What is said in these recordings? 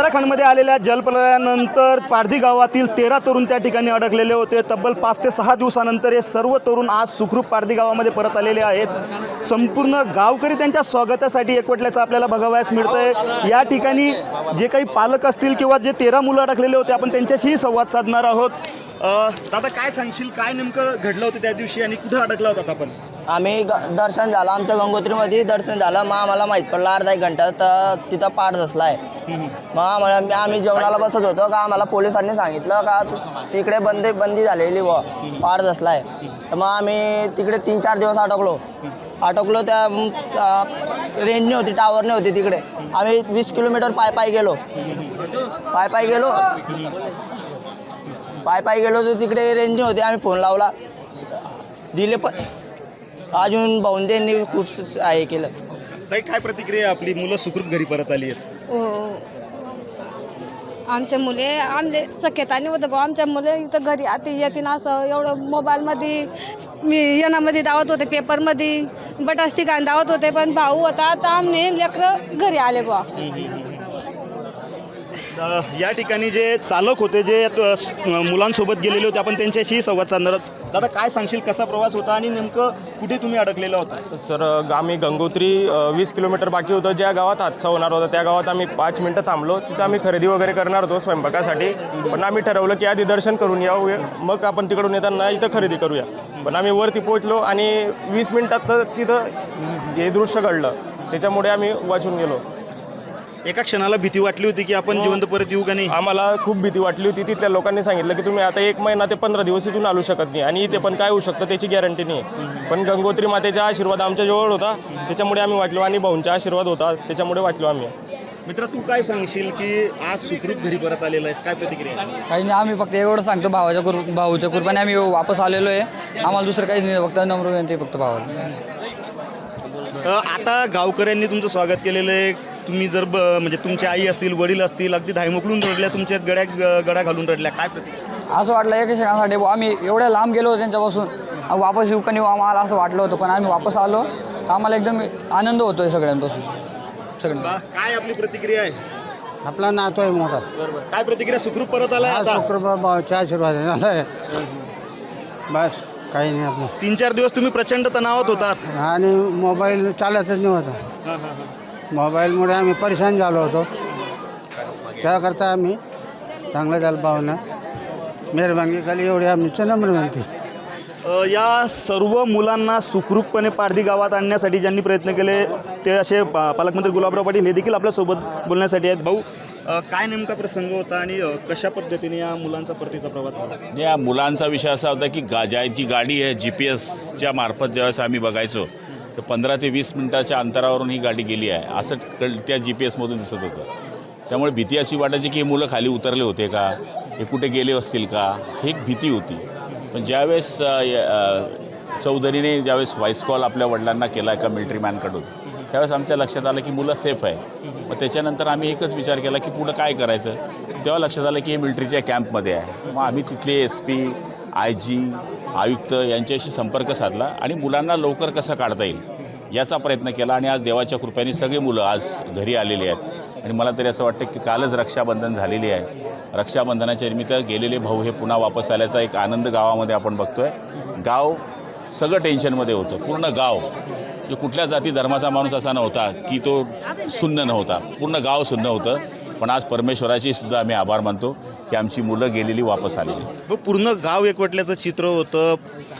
उत्तराखंडमध्ये आलेल्या जलप्रलयानंतर पारधी गावातील तेरा तरुण त्या ठिकाणी अडकलेले होते. तब्बल पाच ते सहा दिवसानंतर हे सर्व तरुण आज सुखरूप पारधी गावामध्ये परत आलेले आहेत. संपूर्ण गावकरी त्यांच्या स्वागतासाठी एकवटल्याचं आपल्याला बघावयास मिळतंय. या ठिकाणी जे काही पालक असतील किंवा जे तेरा मुलं अडकलेले होते आपण त्यांच्याशीही संवाद साधणार आहोत. दादा काय सांगशील? काय नेमकं घडलं होतं त्या दिवशी आणि कुठं अडकला होता आपण? आम्ही ग- दर्शन झालं. आमच्या गंगोत्रीमध्ये दर्शन झालं. मग आम्हाला माहीत पडलं अर्धा एक घंटा. तर तिथं पाठ बसला आहे मग आम्हाला आम्ही जेवणाला बसत होतो का? आम्हाला पोलिसांनी सांगितलं का तिकडे बंदी बंदी झालेली व पाठ बसला आहे तर मग आम्ही तिकडे तीन चार दिवस अटकलो. अटकलो त्या रेंजने होती टावरने होती तिकडे. आम्ही वीस किलोमीटर पाय पाय गेलो. पाय पाय गेलो. पाय पाय गेलो तर तिकडे रेंजने होती. आम्ही फोन लावला. दिले पण अजून भाऊंदेंनी खूप हे केलं. ताई काय प्रतिक्रिया आहे आपली? मुलं सुखरूप घरी परत आली आहेत. हो. आमच्या मुले आमले सख्यताने होतं भाऊ आमच्या मुले इथं घरी आते येतील असं एवढं मोबाईलमध्ये मी येणामध्ये दावत होते पेपरमध्ये बटास ठिकाणी दावत होते पण भाऊ होता तर आमने लेकरं घरी आले बुवा. या ठिकाणी जे चालक होते जे मुलांसोबत गेलेले होते आपण त्यांच्याशी संवाद साधणार आहोत. दादा काय सांगशील? कसा प्रवास होता आणि नेमकं कुठे तुम्ही अडकलेला होता? सर आम्ही गंगोत्री वीस किलोमीटर बाकी होतं. ज्या गावात हादसा होणार होता त्या गावात आम्ही पाच मिनटं थांबलो. तिथं आम्ही खरेदी वगैरे करणार होतो स्वयंपाकासाठी. पण आम्ही ठरवलं की आधी दर्शन करून यावं मग आपण तिकडून येताना इथं खरेदी करूया. पण आम्ही वरती पोहोचलो आणि वीस मिनटात तर तिथं हे दृश्य घडलं. त्याच्यामुळे आम्ही वाचून गेलो. एका क्षणाला भीती वाटली होती की आपण जिवंत परत येऊ का नाही? आम्हाला खूप भीती वाटली होती. तिथल्या लोकांनी सांगितलं की तुम्ही आता एक महिना ते पंधरा दिवस इथून आलू शकत नाही. आणि इथे पण काय होऊ शकतं त्याची गॅरंटी नाही. पण गंगोत्री मातेचा आशीर्वाद आमच्या जवळ होता. त्याच्यामुळे आम्ही वाटलो आणि भाऊंचा आशीर्वाद होता. त्याच्यामुळे वाटलो आम्ही. मित्र तू काय सांगशील की आज सुखरूप घरी परत आलेला आहेस? काय प्रतिक्रिया आहे? काही नाही आम्ही फक्त एवढं सांगतो भावाच्या कृ भाऊच्या कृपाने आम्ही वापस आलेलो आहे. आम्हाला दुसरं काहीच नाही फक्त नम्र विनंती आहे फक्त भावाला. अ, आता गावकऱ्यांनी तुमचं स्वागत केलेलं आहे. तुम्ही जर ब म्हणजे तुमचे आई असतील वडील असतील अगदी धायमोकलून रडल्या तुमच्या गड्या ग- गड्या घालून रडल्या काय प्रतिक्रिया असं वाटलं एक क्षणासाठी बुवा आम्ही एवढ्या लांब गेलो होतो त्यांच्यापासून वापस येऊ का नाही आम्हाला असं वाटलं होतं पण आम्ही वापस आलो तर आम्हाला एकदम आनंद होतो आहे सगळ्यांपासून. सगळ्यांना. बा, काय आपली प्रतिक्रिया आहे? आपला नातो आहे मोठा. बरोबर काय प्रतिक्रिया? सुखरूप परत आलाय हा आता? शुक्रबाबाच्या आशीर्वाद आहे बस काही नाही आपलं. तीन चार दिवस तुम्ही प्रचंड तणावात होतात. आणि मोबाईल चालतच नाही होता मोबाईलमुळे आम्ही परेशान झालो होतो. त्याकरता आम्ही चांगलं झालं पाहुणं. मेहरबानी खाली एवढी आमची नम्र विनंती अ, या सर्व मुलांना सुखरूपपणे पारधी गावात आणण्यासाठी ज्यांनी प्रयत्न केले ते असे पा- पालकमंत्री गुलाबराव पाटील हे देखील आपल्यासोबत बोलण्यासाठी आहेत. भाऊ अ, काय नेमका प्रसंग होता आणि अ, कशा पद्धतीने या मुलांचा परतीचा प्रवास झाला? या मुलांचा विषय असा होता की गा ज्या जी गाडी आहे जी पी एसच्या मार्फत ज्यावेळेस आम्ही बघायचो तर पंधरा ते वीस मिनटाच्या अंतरावरून ही गाडी गेली आहे. असं कळ त्या जी पी एसमधून दिसत होतं. त्यामुळे भीती अशी वाटायची की हे मुलं खाली उतरले होते का? हे कुठे गेले असतील का? ही एक भीती होती. पण ज्यावेळेस चौधरीने ज्यावेळेस व्हॉइस कॉल आपल्या वडिलांना केला एका मिलिटरी मॅनकडून त्यावेळेस आमच्या लक्षात आलं की मुलं सेफ आहे. मग त्याच्यानंतर आम्ही एकच विचार केला की पुढं काय करायचं? तेव्हा लक्षात आलं की हे मिलिटरीच्या कॅम्पमध्ये आहे. मग आम्ही तिथले एस पी आय जी आयुक्त यांच्याशी संपर्क साधला आणि मुलांना लवकर कसं काढता येईल? याचा प्रयत्न केला आणि आज देवाच्या कृपेने सगळी मुलं आज घरी आलेली आहेत. आणि मला तरी असं वाटतं की कालच रक्षाबंधन झालेली आहे. रक्षाबंधनाच्या निमित्त गेलेले भाऊ हे पुन्हा वापस आल्याचा एक आनंद गावामध्ये आपण बघतोय. गाव सगळं टेन्शनमध्ये होतं. पूर्ण गाव जो कुठल्या जाती धर्माचा माणूस असा नव्हता की तो सुन्न नव्हता. पूर्ण गाव सुन्न होतं. पण आज परमेश्वराची सुद्धा आम्ही आभार मानतो की आमची मुलं गेलेली वापस आलेली व पूर्ण गाव एकवटल्याचं चित्र होतं.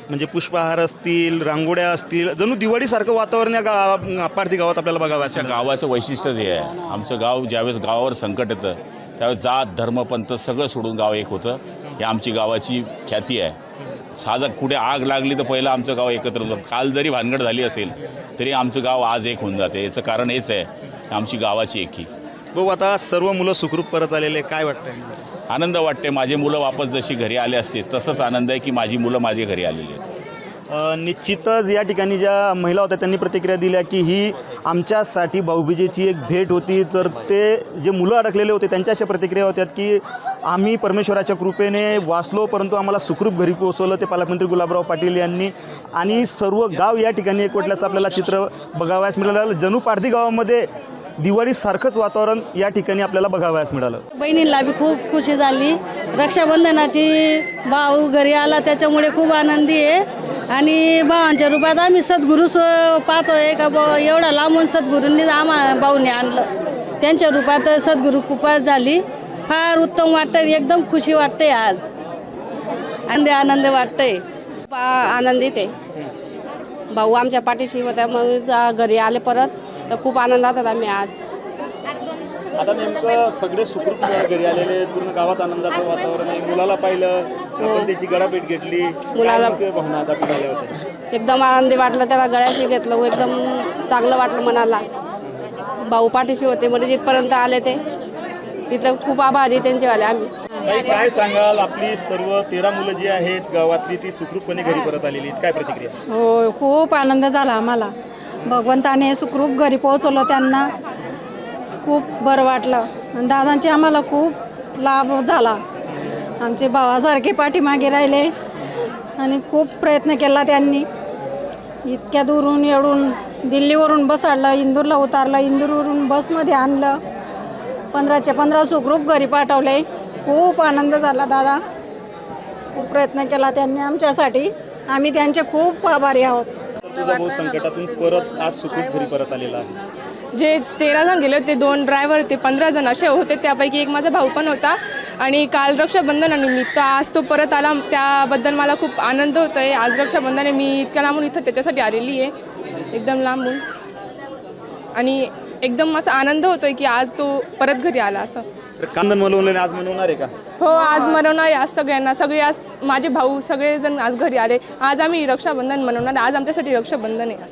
म्हणजे पुष्पहार असतील रांगोळ्या असतील. जणू दिवाळीसारखं वातावरण या गा पारधी गावात आपल्याला बघावं आमच्या गावाचं वैशिष्ट्य हे आहे. आमचं गाव ज्यावेळेस गावावर संकट येतं त्यावेळेस जात धर्म पंथ सगळं सोडून गाव एक होतं. ही आमची गावाची ख्याती आहे. साधं कुठे आग लागली तर पहिलं आमचं गाव एकत्र होतं. काल जरी भानगड झाली असेल तरी आमचं गाव आज एक होऊन जाते. याचं कारण हेच आहे. आमची गावाची एकी. भाऊ आता सर्व मुलं सुखरूप परत आलेले काय वाटतंय? आनंद वाटते. माझे मुलं वापस जशी घरी आले असते तसंच आनंद आहे की माझी मुलं माझी घरी आलेली आहेत. अ, निश्चितच या ठिकाणी ज्या महिला होत्या त्यांनी प्रतिक्रिया दिल्या की ही आमच्यासाठी भाऊबीजेची एक भेट होती. तर ते जे मुलं अडकलेले होते त्यांच्या अशा प्रतिक्रिया होत्या की आम्ही परमेश्वराच्या कृपेने वाचलो परंतु आम्हाला सुखरूप घरी पोहोचवलं ते पालकमंत्री गुलाबराव पाटील यांनी. आणि सर्व गाव या ठिकाणी एकवटल्याचं आपल्याला चित्र बघावयास मिळालं. जणू पारधी गावामध्ये दिवाळीसारखंच वातावरण या ठिकाणी आपल्याला बघावयास मिळालं. बहिणींना बी खूप खुशी झाली. रक्षाबंधनाची भाऊ घरी आला त्याच्यामुळे खूप आनंदी आहे. आणि भावांच्या रूपात आम्ही सद्गुरू पाहतोय का ब एवढा लांबून सद्गुरूंनी आम्हा भाऊने आणलं. त्यांच्या रूपात सद्गुरू कृपा झाली. फार उत्तम वाटतं एकदम खुशी वाटते आज. आनंद आनंद वाटतंय. खूप आनंदित आहे. भाऊ आमच्या पाठीशी होत्या मग जा- घरी आले परत. तर खूप आनंदात आहोत आम्ही आज. आता नेमकं सगळे सुखरूप घरी आलेले पूर्ण गावात आनंदाचं वातावरण आहे. मुलाला पाहिलं आपण त्याची गळाभेट घेतली. मुलाला- भावना आता होत्या? एकदम आनंदी वाटलं त्याला गळ्याशी घेतलं एकदम चांगलं वाटलं मनाला. भाऊ पाठीशी होते म्हणजे जिथपर्यंत आले ते. तिथं खूप आभारी त्यांचेवाले आम्ही. ताई, काय सांगाल? आपली सर्व तेरा मुलं जी आहेत गावातली ती सुखरूपपणे घरी परत आलेली आहेत. काय प्रतिक्रिया? हो खूप आनंद झाला आम्हाला. भगवंताने सुखरूप घरी पोहोचवलं त्यांना. खूप बरं वाटलं. आणि दादांचे आम्हाला खूप लाभ झाला. आमचे भावासारखे पाठीमागे राहिले. आणि खूप प्रयत्न केला त्यांनी. इतक्या दूरून येऊन दिल्लीवरून बस आणलं इंदूरला उतारलं इंदूरवरून बसमध्ये आणलं. पंधराचे पंधरा सुखरूप घरी पाठवले. खूप आनंद झाला दादा. खूप प्रयत्न केला त्यांनी आमच्यासाठी. आम्ही त्यांचे खूप आभारी आहोत. तुझा भाऊ संकटातून परत आज सुखरूप घरी परत आलेला आहे. जे तेरा जण गेले होते दोन ड्रायव्हर ते पंधरा जण असे होते त्यापैकी एक माझा भाऊ पण होता. आणि काल रक्षाबंधनानिमित्त आज तो परत आला त्याबद्दल मला खूप आनंद होतो आहे आज रक्षाबंधन आहे मी इतक्या लांबून इथं त्याच्यासाठी आलेली आहे. एकदम लांबून. आणि एकदम असा आनंद होतो आहे की आज तो परत घरी आला असं. तर कांदन आज मनवणार आहे का? हो आज मनवणार आहे आज सगळ्यांना. सगळे आज माझे भाऊ सगळेजण आज घरी आले. आज आम्ही रक्षाबंधन मनवणार. आज आमच्यासाठी रक्षाबंधन आहे. आज